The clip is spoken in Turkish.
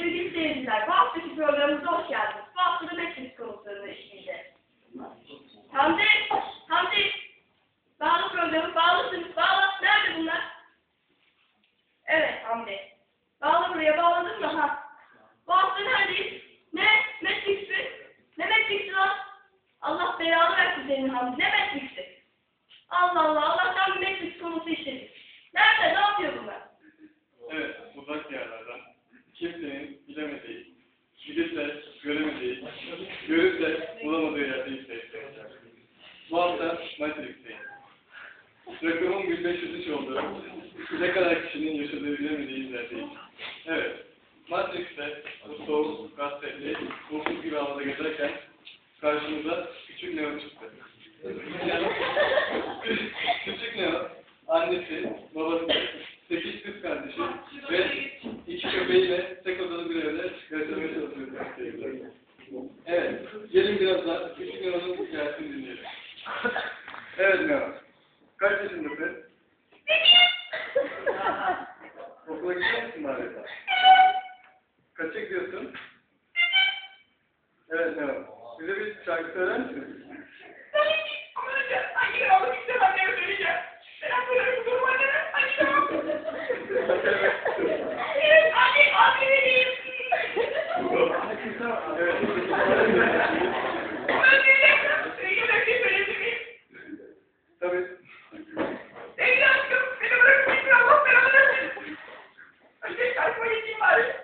seyirciler, bu haftaki programımıza hoş geldiniz. Bu hafta da Matrix konuklarını işleyeceğiz. Hamdi, Hamdi, bağlı programı, bağlısınız, bağla. Nerede bunlar? Evet Hamdi. Bağla buraya, bağladın mı? Ha. Bu hafta neredeyiz? Ne? Matrix'i? Ne Matrix'i lan? Allah belanı versin senin Hamdi. Ne Matrix'i? Allah Allah, Allah'tan bir Matrix konusu işledik. Nerede? Ne yapıyor bunlar? Evet, uzak yerlerden kimsenin bilemediği, gidip de göremediği, görüp bulamadığı yerde hissettirecek. Bu hafta Matrix'teyim. Rakamın 1503 olduğu, ne kadar kişinin yaşadığı bilemediği izlerdeyim. Evet, Matrix'te bu soğuk, gazeteli, buzluk gibi havada gezerken karşımıza küçük Neo çıktı. küçük Neo, annesi, babası, sekiz kız kardeşi ve iki köpeğiyle Evet, gelin biraz da küçük Neo'nun hikayesini dinleyelim. Evet Neo, kaç yaşındasın? Okula gidiyor musun bari? Kaça gidiyorsun? Evet Neo, bize bir şarkı söyler misin? Tabii. Allah